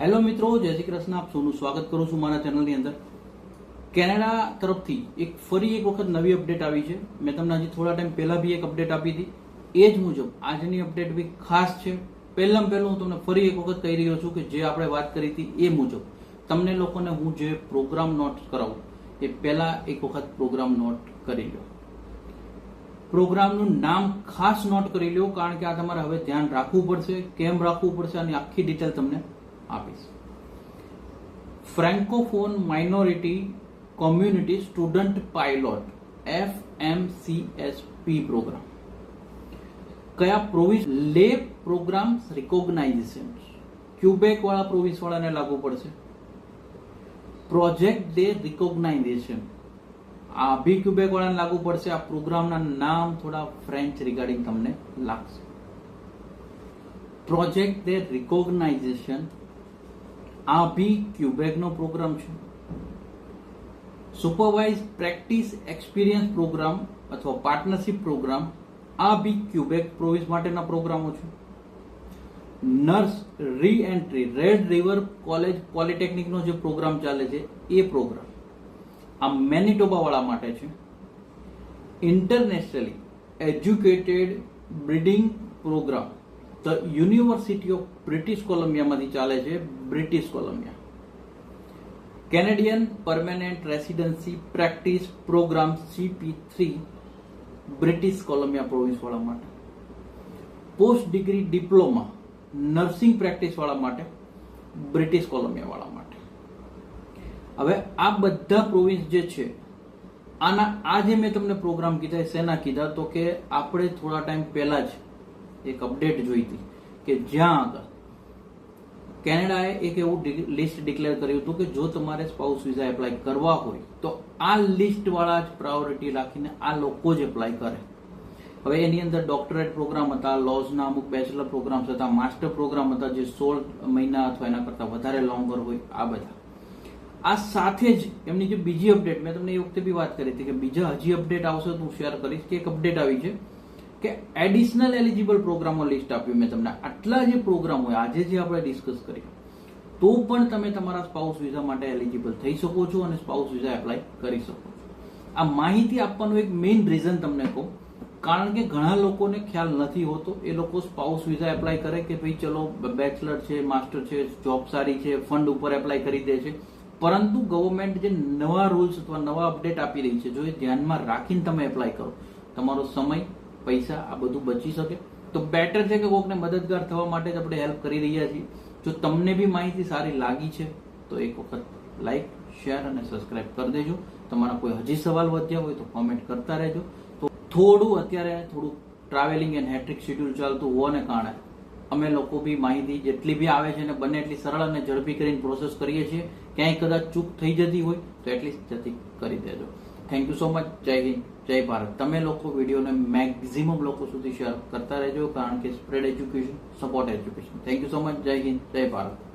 Hello મિત્રો, જય શ્રી કૃષ્ણ. આપ સૌનું સ્વાગત કરું છું મારા ચેનલની અંદર. કેનેડા તરફથી એક ફરી એક વખત નવી અપડેટ આવી છે. મેં તમને હજી થોડા ટાઈમ પહેલા બી એક અપડેટ આપી હતી. એ જ મુજબ આજની અપડેટ બી ખાસ છે. પહેલાં પહેલું હું તમને ફરી એક વખત કહી રહ્યો છું કે જે આપણે વાત કરી હતી એ મુજબ તમને લોકોને હું જે પ્રોગ્રામ નોટ કરાવું, એ પહેલા એક વખત પ્રોગ્રામ નોટ કરી લો પ્રોગ્રામનું નામ ખાસ નોટ કરી લો કારણ કે આ તમારે હવે ધ્યાન રાખવું પડશે, કેમ રાખવું પડશે આની આખી ડિટેલ તમને આપીશ. Francophone minority community student pilot F M C S P program કયા પ્રોવિસ લે પ્રોગ્રામ રિકોગ્નાઇઝેશન ક્યુબેક વાળા પ્રોવિસ વાળાને લાગુ પડશે. પ્રોજેક્ટ ડે રિકોગ્નાઇઝેશન આ બી ક્યુબેક વાળાને લાગુ પડશે. આ પ્રોગ્રામના નામ થોડા ફ્રેન્ચ રિગાર્ડિંગ તમને લાગશે. પ્રોજેક્ટ ડે રિકોગ્નાઇઝેશન આ બી ક્યુબેકનો પ્રોગ્રામ છે. સુપરવાઇઝ પ્રેક્ટિસ એક્સપિરિયન્સ પ્રોગ્રામ અથવા પાર્ટનરશિપ પ્રોગ્રામ આ બી ક્યુબેક પ્રોવિન્સ માટેના પ્રોગ્રામો છે. Nurse re entry Red River College પોલિટેકનિકનો જે પ્રોગ્રામ ચાલે છે, એ પ્રોગ્રામ. આ મેનિટોબાવાળા માટે છે. Internationally educated bridging program. The University of British કોલંબિયામાંથી ચાલે છે British Columbia Canadian permanent residency practice program CP three British Columbia પ્રોવિન્સવાળા માટે. પોસ્ટ ડિગ્રી ડિપ્લોમા નર્સિંગ પ્રેક્ટિસવાળા માટે બ્રિટિશ કોલંબિયાવાળા માટે. હવે આ બધા પ્રોવિન્સ જે છે, આના આજે મેં તમને પ્રોગ્રામ કીધા શેના કીધા, તો કે આપણે થોડા ટાઈમ પહેલા જ એક અપડેટ જોઈ હતી કે જ્યાં આગળ કેનેડાએ એક એવું લિસ્ટ ડિક્લેર કર્યું હતું કે જો તમારે સ્પાઉસ વિઝા એપ્લાય કરવા હોય, તો આ લિસ્ટ વાળા જ પ્રાયોરિટી રાખીને આ લોકો જ એપ્લાય કરે. હવે એની અંદર ડોક્ટરેટ પ્રોગ્રામ હતા લોઝના અમુક બેચલર પ્રોગ્રામ્સ હતા માસ્ટર પ્રોગ્રામ હતા, જે સોળ મહિના અથવા એના કરતાં વધારે લોંગર હોય, આ બધા. આ સાથે જ એમની જે બીજી અપડેટ મેં તમને એ વખતે બી વાત કરી હતી કે બીજા હજી અપડેટ આવશે તો હું શેર કરીશ કે એક અપડેટ આવી છે. કે એડિશનલ એલિજિબલ પ્રોગ્રામો લિસ્ટ આપ્યું મેં તમને. આટલા જે પ્રોગ્રામ આજે જે આપણે ડિસ્કસ કરીએ તો પણ તમે તમારા સ્પાઉસ વિઝા માટે એલિજિબલ થઈ શકો છો અને સ્પાઉસ વિઝા એપ્લાય કરી શકો છો. આ માહિતી આપવાનું એક મેઇન રીઝન તમને કહું. કારણ કે ઘણા લોકોને ખ્યાલ નથી હોતો. એ લોકો સ્પાઉસ વિઝા એપ્લાય કરે કે ભાઈ ચલો બેચલર છે માસ્ટર છે જોબ સારી છે ફંડ ઉપર એપ્લાય કરી દે છે. પરંતુ ગવર્મેન્ટ જે નવા રૂલ્સ અથવા નવા અપડેટ આપી રહી છે, જો એ ધ્યાનમાં રાખીને તમે એપ્લાય કરો, તમારો સમય પૈસા આ બધું બચી શકે? તો બેટર છે કે કોકને મદદગાર થવા માટે જ આપણે હેલ્પ કરી રહ્યા છીએ. જો તમને બી માહિતી સારી લાગી છે, તો એક વખત લાઈક શેર અને સબસ્ક્રાઇબ કરી દેજો. તમારા કોઈ હજી સવાલ વધ્યા હોય તો કોમેન્ટ કરતા રહેજો. તો થોડું અત્યારે થોડું ટ્રાવેલિંગ એન્ડ હેટ્રિક શેડ્યુલ ચાલતું હોવાને કારણે અમે લોકો બી માહિતી જેટલી બી આવે છે ને બને એટલી સરળ અને ઝડપી કરીને પ્રોસેસ કરીએ છીએ. ક્યાંય કદાચ ચૂક થઈ જતી હોય તો એટલીસ્ટ જતી કરી દેજો. થેન્ક યુ સો મચ જય હિન્દ જય ભારત તમે લોકો વિડીયોને મેક્ઝિમમ લોકો સુધી શેર કરતા રહેજો કારણ કે spread education support education thank you so much Jai Hind Jai Bharat